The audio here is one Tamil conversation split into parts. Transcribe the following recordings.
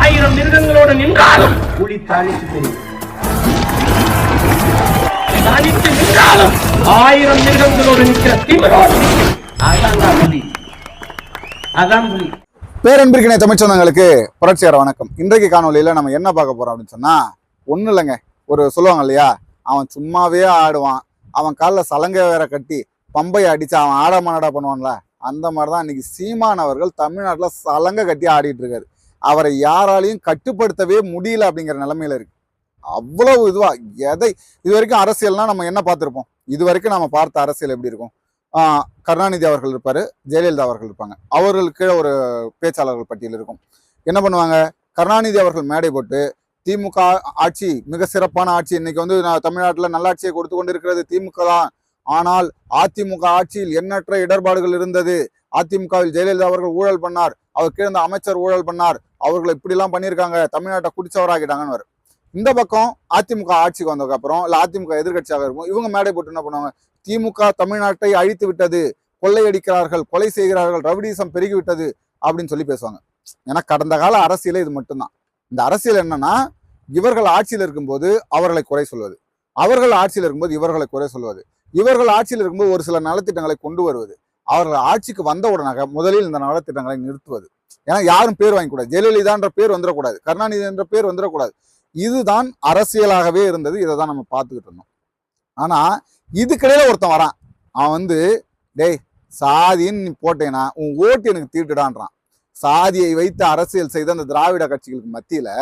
ஆயிரம் மிருகங்களோடு நின்றாலும் புலி தனித்து தெரியும் தனித்து நின்றாலும் ஆயிரம் மிருகங்களோடு நிற்கிற திமிரோடு நிற்கும். அதான் புலி. அதான் புலி. பேரன்பிற்கினை தமிழ் சொந்தங்களுக்கு புரட்சியார வணக்கம். இன்றைக்கு காணொலியில நம்ம என்ன பார்க்க போறோம் அப்படின்னு சொன்னா ஒன்றும் இல்லைங்க. ஒரு சொல்லுவாங்க இல்லையா? அவன் சும்மாவே ஆடுவான். அவன் காலில் சலங்கை வேற கட்டி பம்பை அடிச்சு அவன் ஆட மாநாடா பண்ணுவான்ல? அந்த மாதிரி தான் இன்னைக்கு சீமான் அவர்கள் தமிழ்நாட்டில் சலங்கை கட்டி ஆடிட்டு இருக்காரு. அவரை யாராலையும் கட்டுப்படுத்தவே முடியல அப்படிங்கிற நிலமையில இருக்கு. அவ்வளவு இதுவா எதை இது வரைக்கும் அரசியல்னா நம்ம என்ன பார்த்துருப்போம்? இது வரைக்கும் நம்ம பார்த்த அரசியல் எப்படி இருக்கும்? கருணாநிதி அவர்கள் இருப்பார் ஜெயலலிதா அவர்கள் இருப்பாங்க. அவர்களுக்கு கீழே ஒரு பேச்சாளர்கள் பட்டியல் இருக்கும். என்ன பண்ணுவாங்க? கருணாநிதி அவர்கள் மேடை போட்டு திமுக ஆட்சி மிக சிறப்பான ஆட்சி இன்னைக்கு வந்து நான் தமிழ்நாட்டில் நல்லாட்சியை கொடுத்து கொண்டிருக்கிறது திமுக தான். ஆனால் அதிமுக ஆட்சியில் எண்ணற்ற இடர்பாடுகள் இருந்தது. அதிமுகவில் ஜெயலலிதா அவர்கள் ஊழல் பண்ணார். அவர் கீழே இந்த அமைச்சர் ஊழல் பண்ணார். அவர்களை இப்படிலாம் பண்ணியிருக்காங்க. தமிழ்நாட்டை குடிச்சவராகிட்டாங்கன்னு இந்த பக்கம் அதிமுக ஆட்சிக்கு வந்ததுக்கு அப்புறம் அதிமுக எதிர்க்கட்சியாக இருக்கும் இவங்க மேடை போட்டு என்ன பண்ணுவாங்க? திமுக தமிழ்நாட்டை அழித்து விட்டது. கொள்ளையடிக்கிறார்கள் கொலை செய்கிறார்கள் ரவுடிசம் பெருகிவிட்டது அப்படின்னு சொல்லி பேசுவாங்க. ஏன்னா கடந்த கால அரசியலே இது மட்டும்தான். இந்த அரசியல் என்னன்னா இவர்கள் ஆட்சியில் இருக்கும்போது அவர்களை குறை சொல்வது. அவர்கள் ஆட்சியில் இருக்கும்போது இவர்களை குறை சொல்வது. இவர்கள் ஆட்சியில் இருக்கும்போது ஒரு சில நலத்திட்டங்களை கொண்டு வருவது. அவர்கள் ஆட்சிக்கு வந்த உடனாக முதலில் இந்த நலத்திட்டங்களை நிறுத்துவது. ஏன்னா யாரும் பேர் வாங்கக்கூடாது. ஜெயலலிதான்ற பேர் வந்துடக்கூடாது. கருணாநிதி என்ற பேர் வந்துடக்கூடாது. இதுதான் அரசியலாகவே இருந்தது. இதை தான் நம்ம பார்த்துக்கிட்டு இருந்தோம். ஆனால் இதுக்கிடையில ஒருத்தன் வரான். அவன் வந்து டேய் சாதின்னு நீ போட்டேன்னா உன் ஓட்டு எனக்கு தீட்டுடான்றான். சாதியை வைத்து அரசியல் செய்த அந்த திராவிட கட்சிகளுக்கு மத்தியில்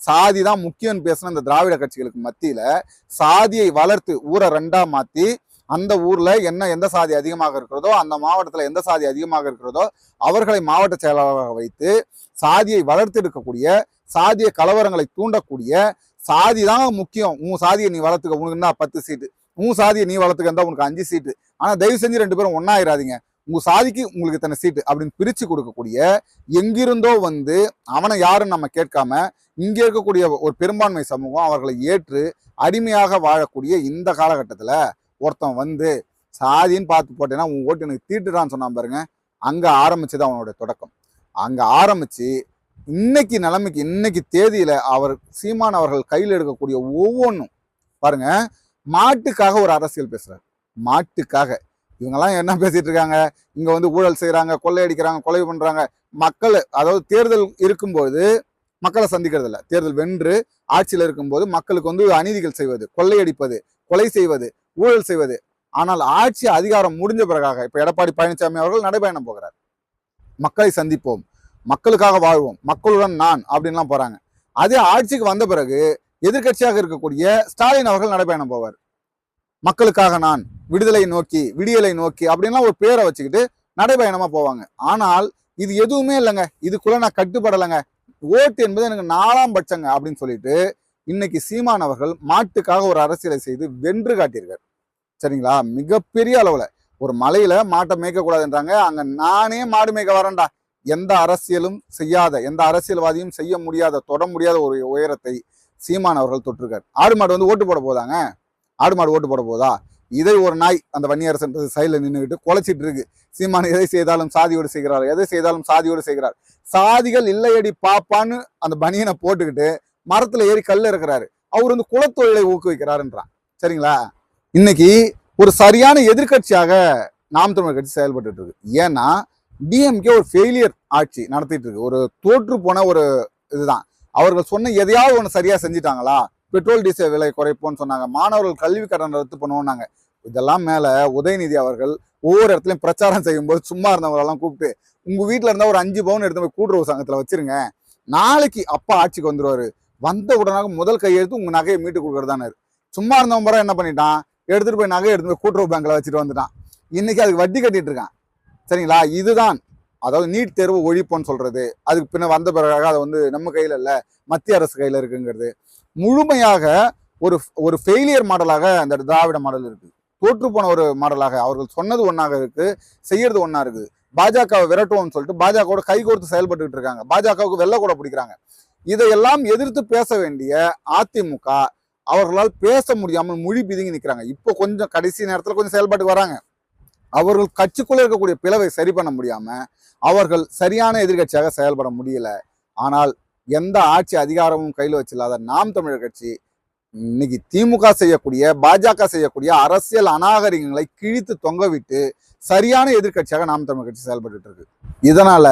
சாதி தான் முக்கியம்னு பேசின அந்த திராவிட கட்சிகளுக்கு மத்தியில் சாதியை வளர்த்து ஊரை ரெண்டாக மாற்றி அந்த ஊரில் என்ன எந்த சாதி அதிகமாக இருக்கிறதோ அந்த மாவட்டத்தில் எந்த சாதி அதிகமாக இருக்கிறதோ அவர்களை மாவட்ட செயலாளராக வைத்து சாதியை வளர்த்து எடுக்கக்கூடிய சாதிய கலவரங்களை தூண்டக்கூடிய சாதி தான் முக்கியம். உன் சாதியை நீ வளர்த்துக்க உனக்கு என்ன பத்து சீட்டு? உன் சாதியை நீ வளர்த்துக்க இருந்தால் உனக்கு அஞ்சு சீட்டு. ஆனால் தயவு செஞ்சு ரெண்டு பேரும் ஒன்னாயிராதீங்க உங்கள் சாதிக்கு உங்களுக்கு இத்தனை சீட்டு அப்படின்னு பிரித்து கொடுக்கக்கூடிய எங்கிருந்தோ வந்து அவனை யாரும் நம்ம கேட்காம இங்கே இருக்கக்கூடிய ஒரு பெரும்பான்மை சமூகம் அவர்களை ஏற்று அடிமையாக வாழக்கூடிய இந்த காலகட்டத்தில் ஒருத்தன் வந்து சாதின்னு பார்த்து போட்டேன்னா உன் ஓட்டு எனக்கு தீட்டுடான்னு சொன்னான் பாருங்க. அங்கே ஆரம்பிச்சது அவனோட தொடக்கம். அங்கே ஆரம்பித்து இன்னைக்கு நிலைமைக்கு இன்னைக்கு தேதியில் அவர் சீமான் அவர்கள் கையில் எடுக்கக்கூடிய ஒவ்வொன்றும் பாருங்க மாட்டுக்காக ஒரு அரசியல் பேசுகிறார் மாட்டுக்காக. இவங்கெல்லாம் என்ன பேசிகிட்டு இருக்காங்க? இங்கே வந்து ஊழல் செய்கிறாங்க கொள்ளையடிக்கிறாங்க கொலை பண்ணுறாங்க மக்கள் அதாவது தேர்தல் இருக்கும்போது மக்களை சந்திக்கிறதில்ல. தேர்தல் வென்று ஆட்சியில் இருக்கும்போது மக்களுக்கு வந்து அநீதிகள் செய்வது கொள்ளையடிப்பது கொலை செய்வது ஊழல் செய்வது. ஆனால் ஆட்சி அதிகாரம் முடிஞ்ச பிறகாக இப்போ எடப்பாடி பழனிசாமி அவர்கள் நடைபயணம் போகிறார். மக்களை சந்திப்போம். மக்களுக்காக வாழ்வோம். மக்களுடன் நான் அப்படின்லாம் போகிறாங்க அதே ஆட்சிக்கு வந்த பிறகு எதிர்க்கட்சியாக இருக்கக்கூடிய ஸ்டாலின் அவர்கள் நடைபயணம் போவார். மக்களுக்காக நான் விடுதலை நோக்கி விடியலை நோக்கி அப்படின்லாம் ஒரு பேரை வச்சுக்கிட்டு நடைபயணமாக போவாங்க. ஆனால் இது எதுவுமே இல்லைங்க. இதுக்குள்ளே நான் கட்டுப்படலைங்க. ஓட்டு என்பது எனக்கு நாலாம் பட்சங்க அப்படின்னு சொல்லிட்டு இன்னைக்கு சீமான் அவர்கள் மாட்டுக்காக ஒரு அரசியலை செய்து வென்று காட்டியிருக்காரு. சரிங்களா? மிகப்பெரிய அளவில். ஒரு மலையில மாட்டை மேய்க்கக்கூடாதுன்றாங்க அங்கே அங்க நானே மாடு மேய்க்க வரேன்டா. எந்த அரசியலும் செய்யாத எந்த அரசியல்வாதியும் செய்ய முடியாத தொட முடியாத ஒரு உயரத்தை சீமான் அவர்கள் தொட்டிருக்காரு. ஆடு மாடு வந்து ஓட்டு போட போதாங்க? ஆடு மாடு ஓட்டு போட போதா? இதை ஒரு நாய் அந்த வன்னியரசன் சைடில் நின்றுக்கிட்டு குலைச்சிட்டு இருக்கு. சீமான் எதை செய்தாலும் சாதியோடு செய்கிறார் எதை செய்தாலும் சாதியோடு செய்கிறார். சாதிகள் இல்லையடி பாப்பான்னு அந்த பனியனை போட்டுக்கிட்டு மரத்துல ஏறி கல் இருக்கிறாரு அவர் வந்து குலத்தொழிலை ஊக்குவிக்கிறாருன்றான். சரிங்களா? இன்னைக்கு ஒரு சரியான எதிர்க்கட்சியாக நாம் தமிழர் கட்சி செயல்பட்டு இருக்கு. ஏன்னா டிஎம்கே ஒரு ஃபெயிலியர் ஆட்சி நடத்திட்டு இருக்கு. ஒரு தோற்று போன ஒரு இதுதான். அவர்கள் சொன்ன எதையாவது ஒன்று சரியா செஞ்சுட்டாங்களா? பெட்ரோல் டீசல் விலை குறைப்போம்னு சொன்னாங்க. மாணவர்கள் கல்வி கடன் ரத்து பண்ணுவோம்னாங்க. இதெல்லாம் மேல உதயநிதி அவர்கள் ஒவ்வொரு இடத்துலையும் பிரச்சாரம் செய்யும்போது சும்மா இருந்தவங்களெல்லாம் கூப்பிட்டு உங்க வீட்டில் இருந்தால் ஒரு அஞ்சு பவுன் எடுத்து போய் கூட்டுறவு சங்கத்தில் வச்சிருங்க. நாளைக்கு அப்பா ஆட்சிக்கு வந்துடுவார் வந்த உடனாக முதல் கையெழுத்து உங்கள் நகையை மீட்டு கொடுக்குறதானே சும்மா இருந்தவன் பிறகு என்ன பண்ணிட்டான்? எடுத்துட்டு போய் நகையை எடுத்து போய் கூட்டுறவு பேங்க்ல வச்சுட்டு வந்துட்டான். இன்றைக்கி அதுக்கு வட்டி கட்டிட்டு இருக்கான். சரிங்களா? இதுதான். அதாவது நீட் தேர்வு ஒழிப்போன்னு சொல்கிறது அதுக்கு பின்ன வந்த பிறகாக அதை வந்து நம்ம கையில் இல்லை மத்திய அரசு கையில் இருக்குங்கிறது. முழுமையாக ஒரு ஒரு ஃபெயிலியர் மாடலாக அந்த திராவிட மாடல் இருக்குது தோற்று போன ஒரு மாடலாக அவர்கள் சொன்னது ஒன்றாக இருக்கு செய்யறது ஒன்றா இருக்குது. பாஜகவை விரட்டுவோம்னு சொல்லிட்டு பாஜகவோட கைகோர்த்து செயல்பட்டுக்கிட்டு இருக்காங்க. பாஜகவுக்கு வெள்ள கூட பிடிக்கிறாங்க. இதையெல்லாம் எதிர்த்து பேச வேண்டிய அதிமுக அவர்களால் பேச முடியாமல் மொழி பிதுங்கி நிற்கிறாங்க இப்போ கொஞ்சம் கடைசி நேரத்தில் கொஞ்சம் செயல்பாட்டுக்கு வராங்க. அவர்கள் கட்சிக்குள்ளே இருக்கக்கூடிய பிளவை சரி பண்ண முடியாமல் அவர்கள் சரியான எதிர்க்கட்சியாக செயல்பட முடியல. ஆனால் எந்த ஆட்சி அதிகாரமும் கையில் வச்சில்லாத நாம் தமிழர் கட்சி இன்னைக்கு திமுக செய்யக்கூடிய பாஜக செய்யக்கூடிய அரசியல் அநாகரிகங்களை கிழித்து தொங்கவிட்டு சரியான எதிர்கட்சியாக நாம் தமிழர் கட்சி செயல்பட்டு இருக்கு. இதனால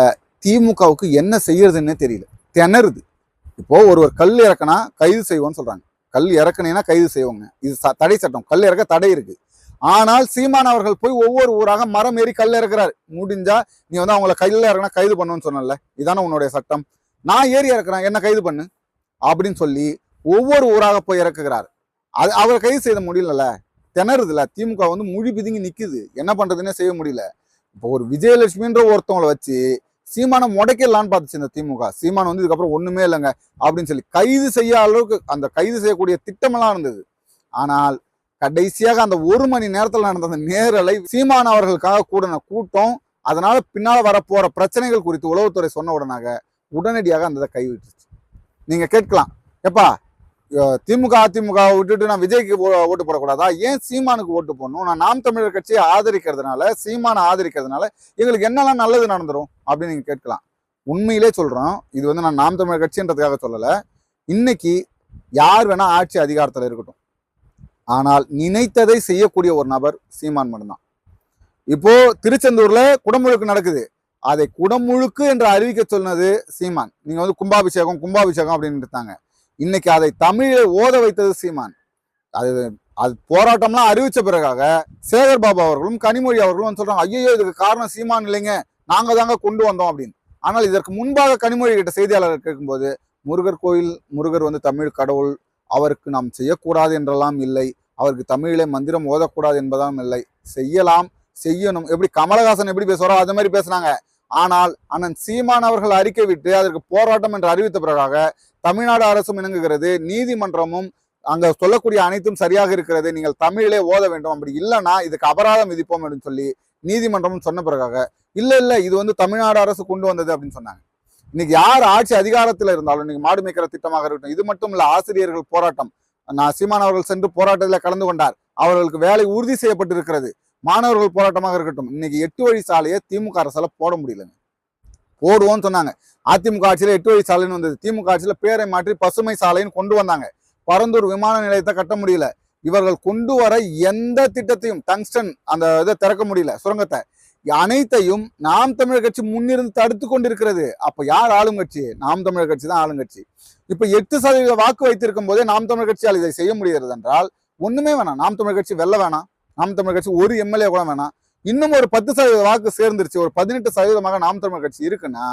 திமுகவுக்கு என்ன செய்யறதுன்னே தெரியல. திணறுது. இப்போ ஒருவர் கல் இறக்குனா கைது செய்வோம்னு சொல்றாங்க. கல் இறக்குனீங்கன்னா கைது செய்வோங்க இது ச- தடை சட்டம். கல் இறக்க தடை இருக்கு. ஆனால் சீமான் அவர்கள் போய் ஒவ்வொரு ஊராக மரம் ஏறி கல் இறக்குறாரு. முடிஞ்சா நீ வந்து அவங்கள கையில் இறக்குனா கைது பண்ணுன்னு சொன்னல இதானே உன்னுடைய சட்டம். நான் ஏறி இறக்குறேன் என்ன கைது பண்ணு? அப்படின்னு சொல்லி ஒவ்வொரு ஊராக போய் இறக்குகிறார். அது அவரை கைது செய்த முடியலல்ல. திணறுதுல திமுக வந்து மொழி பிதுங்கி நிக்குது. என்ன பண்றதுன்னே செய்ய முடியல. இப்போ ஒரு விஜயலட்சுமின்ற ஒருத்தவங்கள வச்சு சீமானை முடைக்கலான்னு பார்த்துச்சு இந்த திமுக. சீமான் வந்து இதுக்கப்புறம் ஒண்ணுமே இல்லைங்க அப்படின்னு சொல்லி கைது செய்ய அளவுக்கு அந்த கைது செய்யக்கூடிய திட்டமெல்லாம் இருந்தது. ஆனால் கடைசியாக அந்த ஒரு மணி நேரத்தில் நடந்த அந்த நேரலை சீமான் அவர்களுக்காக கூடின கூட்டம் அதனால பின்னால் வரப்போற பிரச்சனைகள் குறித்து உளவுத்துறை சொன்ன உடனாக உடனடியாக அந்த இதை கைவிட்டுருச்சு. நீங்க கேட்கலாம். எப்பா திமுக அதிமுக விட்டுட்டு நான் விஜய்க்கு ஓட்டு போடக்கூடாதா? ஏன் சீமானுக்கு ஓட்டு போடணும்? நான் நாம் தமிழர் கட்சியை ஆதரிக்கிறதுனால சீமானை ஆதரிக்கிறதுனால எங்களுக்கு என்னெல்லாம் நல்லது நடந்துடும் அப்படின்னு நீங்கள் கேட்கலாம். உண்மையிலே சொல்கிறோம் இது வந்து நான் நாம் தமிழர் கட்சின்றதுக்காக சொல்லலை. இன்னைக்கு யார் வேணால் ஆட்சி அதிகாரத்தில் இருக்கட்டும். ஆனால் நினைத்ததை செய்யக்கூடிய ஒரு நபர் சீமான் மட்டும்தான். இப்போ திருச்செந்தூர்ல குடமுழுக்கு நடக்குது. அதை குடமுழுக்கு என்று அறிவிக்க சொன்னது சீமான். நீங்க வந்து கும்பாபிஷேகம் கும்பாபிஷேகம் அப்படின்னு இருந்தாங்க. இன்னைக்கு அதை தமிழில் ஓத வைத்தது சீமான். அது அது போராட்டம்லாம் அறிவித்த பிறகாக சேகர் பாபு அவர்களும் கனிமொழி அவர்களும் வந்து சொல்கிறாங்க ஐயோ இதுக்கு காரணம் சீமான் இல்லைங்க. நாங்கள் தாங்க கொண்டு வந்தோம் அப்படின்னு. ஆனால் இதற்கு முன்பாக கனிமொழி கிட்ட செய்தியாளர் கேட்கும்போது முருகர் கோயில் முருகர் வந்து தமிழ் கடவுள். அவருக்கு நாம் செய்யக்கூடாது என்றெல்லாம் இல்லை. அவருக்கு தமிழிலே மந்திரம் ஓதக்கூடாது என்பதாலும் இல்லை. செய்யலாம் செய்யணும். எப்படி கமலஹாசன் எப்படி பேசுவாரோ அது மாதிரி பேசுனாங்க. ஆனால் அண்ணன் சீமான் அவர்கள் அறிக்கை விட்டு அதற்கு போராட்டம் என்று அறிவித்த பிறகாக தமிழ்நாடு அரசும் இணங்குகிறது நீதிமன்றமும் அங்க சொல்லக்கூடிய அனைத்தும் சரியாக இருக்கிறது நீங்கள் தமிழிலே ஓத வேண்டும் அப்படி இல்லைன்னா இதுக்கு அபராதம் விதிப்போம் அப்படின்னு சொல்லி நீதிமன்றமும் சொன்ன பிறகாக இல்ல இல்ல இது வந்து தமிழ்நாடு அரசு கொண்டு வந்தது அப்படின்னு சொன்னாங்க. இன்னைக்கு யார் ஆட்சி அதிகாரத்தில் இருந்தாலும் இன்னைக்கு மாடு மேய்க்கிற திட்டமாக இருக்கட்டும் இது மட்டும் இல்ல ஆசிரியர்கள் போராட்டம் நான் சீமான் அவர்கள் சென்று போராட்டத்தில் கலந்து கொண்டார் அவர்களுக்கு வேலை உறுதி செய்யப்பட்டிருக்கிறது. மாணவர்கள் போராட்டமாக இருக்கட்டும். இன்னைக்கு எட்டு வழி சாலையை திமுக அரசால போட முடியலங்க. போடுவோம்னு சொன்னாங்க. அதிமுக ஆட்சியில் எட்டு வழி சாலைன்னு வந்தது. திமுக ஆட்சியில் பேரை மாற்றி பசுமை சாலைன்னு கொண்டு வந்தாங்க. பரந்தூர் விமான நிலையத்தை கட்ட முடியல. இவர்கள் கொண்டு வர எந்த திட்டத்தையும் டங்ஸ்டன் அந்த இதை திறக்க முடியல சுரங்கத்தை. அனைத்தையும் நாம் தமிழர் கட்சி முன்னிருந்து தடுத்து கொண்டிருக்கிறது. அப்ப யார் ஆளுங்கட்சி? நாம் தமிழர் கட்சி தான் ஆளுங்கட்சி. இப்ப எட்டு சதவீத வாக்கு வைத்திருக்கும் போதே நாம் தமிழர் கட்சியால் இதை செய்ய முடிகிறது என்றால் ஒண்ணுமே வேணாம். நாம் தமிழர் கட்சி வெல்ல வேணாம். நாம் தமிழர் கட்சி ஒரு எம்எல்ஏ கூட வேணாம். இன்னும் ஒரு பத்து சதவீத வாக்கு சேர்ந்துருச்சு. ஒரு பதினெட்டு சதவீதமாக நாம் தமிழர் கட்சி இருக்குன்னா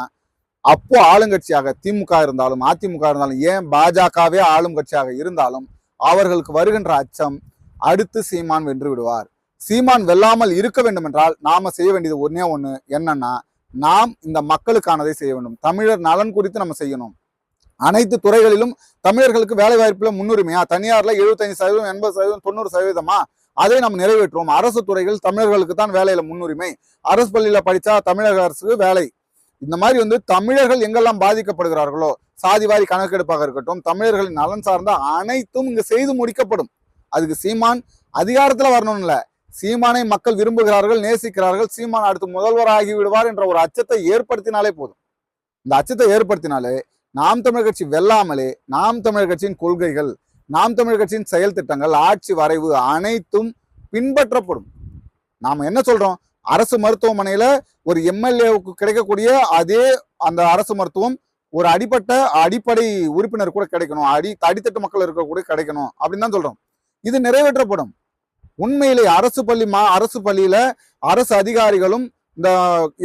அப்போ ஆளுங்கட்சியாக திமுக இருந்தாலும் அதிமுக இருந்தாலும் ஏன் பாஜகவே ஆளும் கட்சியாக இருந்தாலும் அவர்களுக்கு வருகின்ற அச்சம் அடுத்து சீமான் வென்று விடுவார். சீமான் வெல்லாமல் இருக்க வேண்டும் என்றால் நாம செய்ய வேண்டியது ஒன்னே ஒண்ணு என்னன்னா நாம் இந்த மக்களுக்கானதை செய்ய வேண்டும். தமிழர் நலன் குறித்து நம்ம செய்யணும். அனைத்து துறைகளிலும் தமிழர்களுக்கு வேலை வாய்ப்புல முன்னுரிமையா? தனியார்ல 75% சதவீதம் எண்பது சதவீதம் தொண்ணூறு சதவீதமா? அதை நம்ம நிறைவேற்றுவோம். அரசு துறைகள் தமிழர்களுக்கு தான் வேலையில முன்னுரிமை. அரசு பள்ளியில படிச்சா தமிழக அரசுக்கு வேலை. இந்த மாதிரி வந்து தமிழர்கள் எங்கெல்லாம் பாதிக்கப்படுகிறார்களோ சாதிவாரி கணக்கெடுப்பாக இருக்கட்டும் தமிழர்களின் நலன் சார்ந்த அனைத்தும் இங்கு செய்து முடிக்கப்படும். அதுக்கு சீமான் அதிகாரத்துல வரணும் இல்ல. சீமானை மக்கள் விரும்புகிறார்கள் நேசிக்கிறார்கள். சீமான் அடுத்து முதல்வராகி விடுவார் என்ற ஒரு அச்சத்தை ஏற்படுத்தினாலே போதும். இந்த அச்சத்தை ஏற்படுத்தினாலே நாம் தமிழர் கட்சி வெல்லாமலே நாம் தமிழர் கட்சியின் கொள்கைகள் நாம் தமிழர் கட்சியின் செயல் திட்டங்கள் ஆட்சி வரைவு அனைத்தும் பின்பற்றப்படும். நாம் என்ன சொல்றோம்? அரசு மருத்துவமனையில ஒரு எம்எல்ஏவுக்கு கிடைக்கக்கூடிய அதே அந்த அரசு மருத்துவம் ஒரு அடிப்பட்ட அடிப்படை உறுப்பினர் கூட கிடைக்கணும். அடி அடித்தட்டு மக்கள் இருக்கக்கூட கிடைக்கணும் அப்படின்னு தான் சொல்றோம். இது நிறைவேற்றப்படும். உண்மையிலே அரசு பள்ளி மா அரசு பள்ளியில அரசு அதிகாரிகளும் இந்த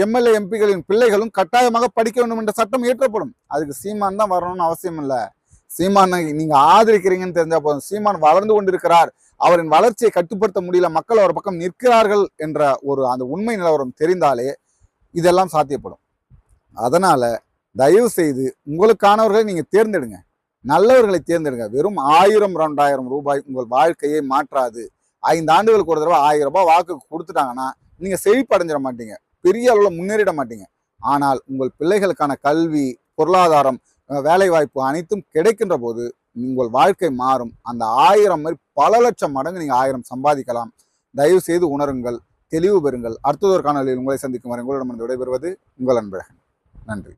எம்எல்ஏ எம்பிகளின் பிள்ளைகளும் கட்டாயமாக படிக்க வேண்டும் என்ற சட்டம் இயற்றப்படும். அதுக்கு சீமான் தான் வரணும்னு அவசியம் இல்லை. சீமானை நீங்க ஆதரிக்கிறீங்கன்னு தெரிஞ்சா போதும். சீமான் வளர்ந்து கொண்டிருக்கிறார். அவரின் வளர்ச்சியை கட்டுப்படுத்த முடியல. மக்கள் அவர் பக்கம் நிற்கிறார்கள் என்ற ஒரு அந்த உண்மை நிலவரம் தெரிந்தாலே இதெல்லாம் சாத்தியப்படும். அதனால தயவு செய்து உங்களுக்கானவர்களை நீங்க தேர்ந்தெடுங்க. நல்லவர்களை தேர்ந்தெடுங்க. வெறும் ஆயிரம் ரெண்டாயிரம் ரூபாய் உங்கள் வாழ்க்கையை மாற்றாது. ஐந்து ஆண்டுகளுக்கு ஒரு தடவை ஆயிரம் ரூபாய் வாக்கு கொடுத்துட்டாங்கன்னா நீங்க செழிப்படைஞ்சிட மாட்டீங்க. பெரிய அளவில் முன்னேறிட மாட்டீங்க. ஆனால் உங்கள் பிள்ளைகளுக்கான கல்வி பொருளாதாரம் வேலைவாய்ப்பு வேலை வாய்ப்பு அனைத்தும் கிடைக்கின்ற போது உங்கள் வாழ்க்கை மாறும். அந்த ஆயிரம் மாதிரி பல லட்சம் மடங்கு நீங்கள் ஆயிரம் சம்பாதிக்கலாம். தயவு செய்து உணருங்கள். தெளிவு பெறுங்கள். அடுத்ததொரு காணொலியில் உங்களை சந்திக்கும் வரை உங்களிடமிருந்து விடைபெறுவது உங்கள் அன்பழகன். நன்றி.